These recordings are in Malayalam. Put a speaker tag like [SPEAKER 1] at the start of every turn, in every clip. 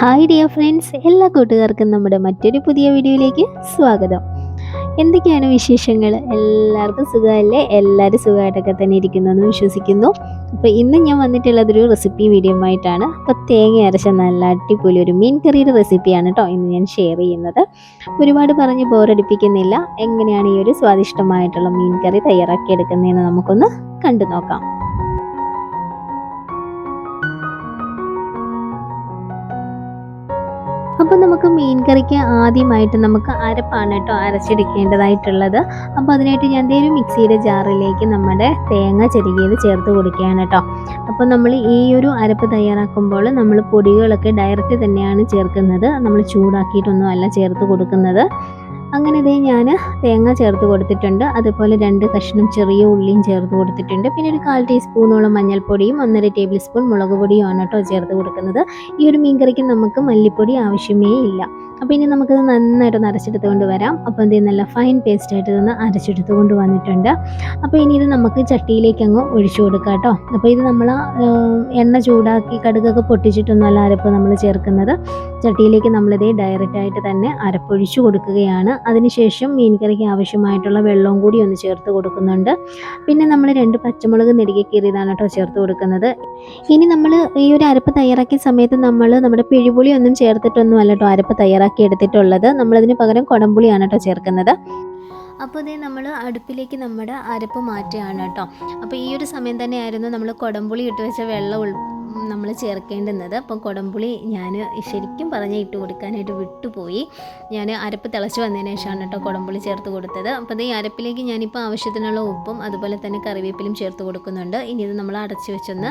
[SPEAKER 1] ഹായ് ഡിയർ ഫ്രണ്ട്സ് എല്ലാ കൂട്ടുകാർക്കും നമ്മുടെ മറ്റൊരു പുതിയ വീഡിയോയിലേക്ക് സ്വാഗതം. എന്തൊക്കെയാണ് വിശേഷങ്ങൾ? എല്ലാവർക്കും സുഖമല്ലേ? എല്ലാവരും സുഖമായിട്ടൊക്കെ തന്നെ ഇരിക്കുന്നു എന്ന് വിശ്വസിക്കുന്നു. അപ്പോൾ ഇന്ന് ഞാൻ വന്നിട്ടുള്ളതൊരു റെസിപ്പി വീഡിയോ ആയിട്ടാണ് അപ്പോൾ തേങ്ങ അരച്ച നല്ല അടിപൊളി ഒരു മീൻ കറിയുടെ റെസിപ്പിയാണ് കേട്ടോ ഇന്ന് ഞാൻ ഷെയർ ചെയ്യുന്നത്. ഒരുപാട് പറഞ്ഞ് ബോറടിപ്പിക്കുന്നില്ല എങ്ങനെയാണ് ഈ ഒരു സ്വാദിഷ്ടമായിട്ടുള്ള മീൻ കറി തയ്യാറാക്കിയെടുക്കുന്നതെന്ന് നമുക്കൊന്ന് കണ്ടു നോക്കാം. അപ്പോൾ നമുക്ക് മീൻ കറിക്ക് ആദ്യമായിട്ട് നമുക്ക് അരപ്പാണ് കേട്ടോ അരച്ചെടുക്കേണ്ടതായിട്ടുള്ളത്. അപ്പോൾ അതിനായിട്ട് ഞാൻ ഒരു മിക്സിയുടെ ജാറിലേക്ക് നമ്മുടെ തേങ്ങ ചെരുകിയത് ചേർത്ത് കൊടുക്കുകയാണ് കേട്ടോ. അപ്പോൾ നമ്മൾ ഈ ഒരു അരപ്പ് തയ്യാറാക്കുമ്പോൾ നമ്മൾ പൊടികളൊക്കെ ഡയറക്റ്റ് തന്നെയാണ് ചേർക്കുന്നത്. നമ്മൾ ചൂടാക്കിയിട്ടൊന്നും അല്ല ചേർത്ത് കൊടുക്കുന്നത്. അങ്ങനെ ഇതേ ഞാൻ തേങ്ങ ചേർത്ത് കൊടുത്തിട്ടുണ്ട്. അതുപോലെ രണ്ട് കഷ്ണം ചെറിയ ഉള്ളിയും ചേർത്ത് കൊടുത്തിട്ടുണ്ട്. പിന്നെ ഒരു കാൽ ടീസ്പൂണോളം മഞ്ഞൾപ്പൊടിയും ഒന്നര ടേബിൾ സ്പൂൺ മുളക് പൊടിയുമാണ് കേട്ടോ ചേർത്ത് കൊടുക്കുന്നത്. ഈ ഒരു മീൻകറിക്ക് നമുക്ക് മല്ലിപ്പൊടി ആവശ്യമേ ഇല്ല. അപ്പോൾ ഇനി നമുക്കത് നന്നായിട്ട് ഒന്ന് അരച്ചെടുത്തുകൊണ്ട് വരാം. അപ്പോൾ എന്ത് നല്ല ഫൈൻ പേസ്റ്റ് ആയിട്ട് ഇതൊന്ന് അരച്ചെടുത്ത് കൊണ്ട് വന്നിട്ടുണ്ട്. അപ്പോൾ ഇനി ഇത് നമുക്ക് ചട്ടിയിലേക്ക് അങ്ങ് ഒഴിച്ചു കൊടുക്കാം കേട്ടോ. അപ്പോൾ ഇത് നമ്മൾ എണ്ണ ചൂടാക്കി കടുകൊക്കെ പൊട്ടിച്ചിട്ടൊന്നുമല്ല അരപ്പ് നമ്മൾ ചേർക്കുന്നത്. ചട്ടിയിലേക്ക് നമ്മളിതേ ഡയറക്റ്റ് ആയിട്ട് തന്നെ അരപ്പൊഴിച്ചു കൊടുക്കുകയാണ്. അതിനുശേഷം മീൻ കറിക്ക് ആവശ്യമായിട്ടുള്ള വെള്ളവും കൂടി ഒന്ന് ചേർത്ത് കൊടുക്കുന്നുണ്ട്. പിന്നെ നമ്മൾ രണ്ട് പച്ചമുളക് നെടുകെ കീറിയതാണ് കേട്ടോ ചേർത്ത് കൊടുക്കുന്നത്. ഇനി നമ്മൾ ഈ ഒരു അരപ്പ് തയ്യാറാക്കിയ സമയത്ത് നമ്മൾ നമ്മുടെ പിഴിപുളി ഒന്നും ചേർത്തിട്ടൊന്നും അല്ല കേട്ടോ അരപ്പ് തയ്യാറാക്കി എടുത്തിട്ടുള്ളത്. നമ്മളതിന് പകരം കുടംപുളിയാണ് കേട്ടോ ചേർക്കുന്നത്. അപ്പോൾ ഇതേ നമ്മൾ അടുപ്പിലേക്ക് നമ്മുടെ അരപ്പ് മാറ്റുകയാണ് കേട്ടോ. അപ്പോൾ ഈ ഒരു സമയം തന്നെയായിരുന്നു നമ്മൾ കുടംപുളി ഇട്ട് വെച്ച വെള്ളം നമ്മൾ ചേർക്കേണ്ടുന്നത്. അപ്പം കുടംപുളി ഞാൻ ശരിക്കും പറഞ്ഞ് ഇട്ട് കൊടുക്കാനായിട്ട് വിട്ടുപോയി. ഞാൻ അരപ്പ് തിളച്ച് വന്നതിന് ശേഷമാണ് കേട്ടോ കുടംപുളി ചേർത്ത് കൊടുത്തത്. അപ്പോൾ ഈ അരപ്പിലേക്ക് ഞാനിപ്പോൾ ആവശ്യത്തിനുള്ള ഉപ്പും അതുപോലെ തന്നെ കറിവേപ്പിലും ചേർത്ത് കൊടുക്കുന്നുണ്ട്. ഇനി ഇത് നമ്മൾ അടച്ച് വെച്ചൊന്ന്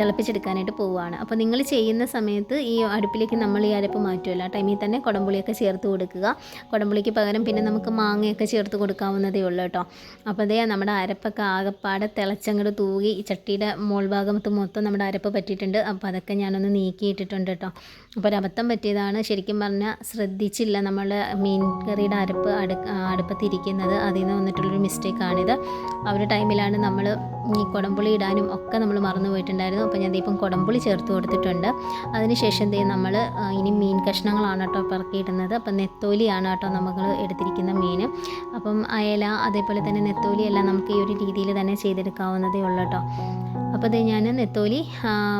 [SPEAKER 1] തിളപ്പിച്ചെടുക്കാനായിട്ട് പോവുകയാണ്. അപ്പോൾ നിങ്ങൾ ചെയ്യുന്ന സമയത്ത് ഈ അടുപ്പിലേക്ക് നമ്മൾ ഈ അരപ്പ് മാറ്റുമല്ലോ. ടൈമിൽ തന്നെ കുടംപുളിയൊക്കെ ചേർത്ത് കൊടുക്കുക. കുടംപുളിക്ക് പകരം പിന്നെ നമുക്ക് മാങ്ങയൊക്കെ ചേർത്ത് കൊടുക്കാവുന്നതേ ഉള്ളൂ കേട്ടോ. അപ്പോൾ അതേ നമ്മുടെ അരപ്പൊക്കെ ആകെപ്പാടെ തിളച്ചങ്ങോട്ട് തൂകി ചട്ടിയുടെ മോൾ ഭാഗത്ത് മൊത്തം നമ്മുടെ അരപ്പ് പറ്റിയിട്ടുണ്ട്. അപ്പോൾ അതൊക്കെ ഞാനൊന്ന് നീക്കിയിട്ടിട്ടുണ്ട് കേട്ടോ അപ്പോൾ ഒരു അബദ്ധം പറ്റിയതാണ്. ശരിക്കും പറഞ്ഞാൽ ശ്രദ്ധിച്ചില്ല നമ്മൾ മീൻ കറിയുടെ അരപ്പ് അടു അടുപ്പത്തിരിക്കുന്നത്. അതിൽ നിന്ന് വന്നിട്ടുള്ളൊരു മിസ്റ്റേക്കാണിത്. ആ ഒരു ടൈമിലാണ് നമ്മൾ ഈ കുടംപുളി ഇടാനും ഒക്കെ നമ്മൾ മറന്നു പോയിട്ടുണ്ടായിരുന്നു. അപ്പോൾ ഞാൻ ദീപം കുടംപുളി ചേർത്ത് കൊടുത്തിട്ടുണ്ട്. അതിനുശേഷം ദേ നമ്മൾ ഇനി മീൻ കഷ്ണങ്ങളാണ് കേട്ടോ പിറക്കിയിടുന്നത്. അപ്പം നെത്തോലിയാണ് കേട്ടോ നമ്മൾ എടുത്തിരിക്കുന്ന മീൻ. അപ്പം അയല അതേപോലെ തന്നെ നെത്തോലിയെല്ലാം നമുക്ക് ഈ ഒരു രീതിയിൽ തന്നെ ചെയ്തെടുക്കാവുന്നതേ ഉള്ളൂ കേട്ടോ അപ്പോൾ അത് ഞാൻ നെത്തോലി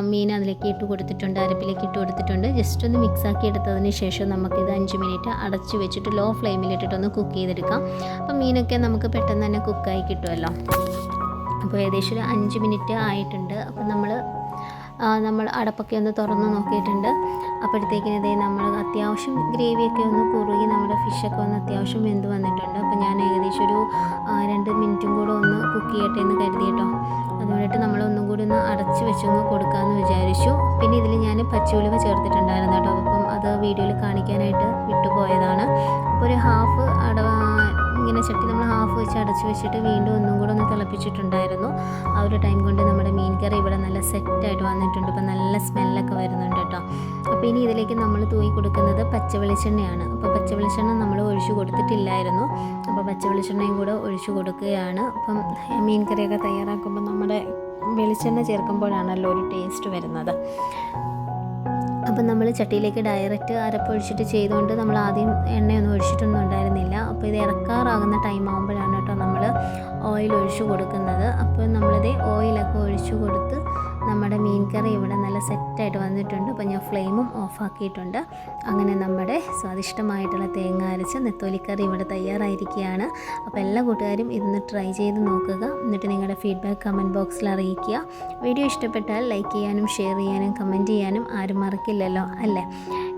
[SPEAKER 1] മീൻ അതിലേക്ക് ഇട്ട് കൊടുത്തിട്ടുണ്ട് അരപ്പിലേക്ക് ഇട്ട് കൊടുത്തിട്ടുണ്ട്. ജസ്റ്റ് ഒന്ന് മിക്സ് ആക്കി എടുത്തതിന് ശേഷം നമുക്കിത് അഞ്ച് മിനിറ്റ് അടച്ച് വെച്ചിട്ട് ലോ ഫ്ലെയിമിൽ ഇട്ടിട്ടൊന്ന് കുക്ക് ചെയ്തെടുക്കാം. അപ്പോൾ മീനൊക്കെ നമുക്ക് പെട്ടെന്ന് തന്നെ കുക്കായി കിട്ടുമല്ലോ അപ്പോൾ ഏകദേശം ഒരു അഞ്ച് മിനിറ്റ് ആയിട്ടുണ്ട്. അപ്പോൾ നമ്മൾ നമ്മൾ അടപ്പൊക്കെ ഒന്ന് തുറന്ന് നോക്കിയിട്ടുണ്ട്. അപ്പോഴത്തേക്കിന് ഇതേ നമ്മൾ അത്യാവശ്യം ഗ്രേവിയൊക്കെ ഒന്ന് കുറുകി നമ്മുടെ ഫിഷൊക്കെ ഒന്ന് അത്യാവശ്യം വെന്ത് വന്നിട്ടുണ്ട്. അപ്പോൾ ഞാൻ ഏകദേശം ഒരു രണ്ട് മിനിറ്റും കൂടെ ഒന്ന് കുക്ക് ചെയ്യട്ടെ എന്ന് കരുതി കേട്ടോ അതുകൊണ്ടിട്ട് നമ്മൾ ഒന്നും അടച്ചു വെച്ചൊന്ന് കൊടുക്കാമെന്ന് വിചാരിച്ചു. പിന്നെ ഇതിൽ ഞാൻ പച്ചമുളക് ചേർത്തിട്ടുണ്ടായിരുന്നു കേട്ടോ. അപ്പം അത് വീഡിയോയിൽ കാണിക്കാനായിട്ട് വിട്ടുപോയതാണ്. അപ്പോൾ ഒരു ഹാഫ് അട ഇങ്ങനെ ചട്ടി നമ്മൾ ഹാഫ് വെച്ച് അടച്ച് വെച്ചിട്ട് വീണ്ടും ഒന്നും കൂടെ ഒന്ന് തിളപ്പിച്ചിട്ടുണ്ടായിരുന്നു. ആ ഒരു ടൈം കൊണ്ട് നമ്മുടെ മീൻ കറി ഇവിടെ നല്ല സെറ്റായിട്ട് വന്നിട്ടുണ്ട്. ഇപ്പം നല്ല സ്മെല്ലൊക്കെ വരുന്നുണ്ട് കേട്ടോ. അപ്പോൾ ഇനി ഇതിലേക്ക് നമ്മൾ തൂയി കൊടുക്കുന്നത് പച്ച വെളിച്ചെണ്ണയാണ് അപ്പോൾ പച്ച വെളിച്ചെണ്ണ നമ്മൾ ഒഴിച്ചു കൊടുത്തിട്ടില്ലായിരുന്നു. അപ്പോൾ പച്ച വെളിച്ചെണ്ണയും കൂടെ ഒഴിച്ചു കൊടുക്കുകയാണ്. അപ്പം മീൻ കറിയൊക്കെ തയ്യാറാക്കുമ്പോൾ നമ്മുടെ വെളിച്ചെണ്ണ ചേർക്കുമ്പോഴാണല്ലോ ഒരു ടേസ്റ്റ് വരുന്നത്. അപ്പം നമ്മൾ ചട്ടിയിലേക്ക് ഡയറക്റ്റ് അരപ്പൊഴിച്ചിട്ട് ചെയ്തുകൊണ്ട് നമ്മൾ ആദ്യം എണ്ണയൊന്നും ഒഴിച്ചിട്ടൊന്നും ഉണ്ടായിരുന്നില്ല. അപ്പോൾ ഇത് ഇറക്കാറാകുന്ന ടൈം ആകുമ്പോഴാണ് കേട്ടോ നമ്മൾ ഓയിൽ ഒഴിച്ചു കൊടുക്കുന്നത്. അപ്പോൾ നമ്മളിത് ഓയിലൊക്കെ ഒഴിച്ചു കൊടുത്ത് നമ്മുടെ മീൻ കറി ഇവിടെ നല്ല സെറ്റായിട്ട് വന്നിട്ടുണ്ട്. അപ്പോൾ ഞാൻ ഫ്ലെയിമും ഓഫാക്കിയിട്ടുണ്ട്. അങ്ങനെ നമ്മുടെ സ്വാദിഷ്ടമായിട്ടുള്ള തേങ്ങ അരച്ച നെത്തോലിക്കറി ഇവിടെ തയ്യാറായിരിക്കുകയാണ്. അപ്പോൾ എല്ലാ കൂട്ടുകാരും ഇതൊന്ന് ട്രൈ ചെയ്ത് നോക്കുക. എന്നിട്ട് നിങ്ങളുടെ ഫീഡ്ബാക്ക് കമന്റ് ബോക്സിൽ അറിയിക്കുക. വീഡിയോ ഇഷ്ടപ്പെട്ടാൽ ലൈക്ക് ചെയ്യാനും ഷെയർ ചെയ്യാനും കമന്റ് ചെയ്യാനും ആരും മറക്കില്ലല്ലോ അല്ലേ?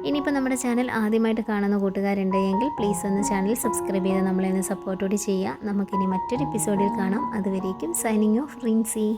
[SPEAKER 1] ഇനിയിപ്പോൾ നമ്മുടെ ചാനൽ ആദ്യമായിട്ട് കാണുന്ന കൂട്ടുകാരുണ്ടെങ്കിൽ പ്ലീസ് ഒന്ന് ചാനൽ സബ്സ്ക്രൈബ് ചെയ്ത് നമ്മളെ ഒന്ന് സപ്പോർട്ടോട് ചെയ്യുക. നമുക്കിനി മറ്റൊരു എപ്പിസോഡിൽ കാണാം. അതുവരേക്കും സൈനിങ് ഓഫ് റിൻസി.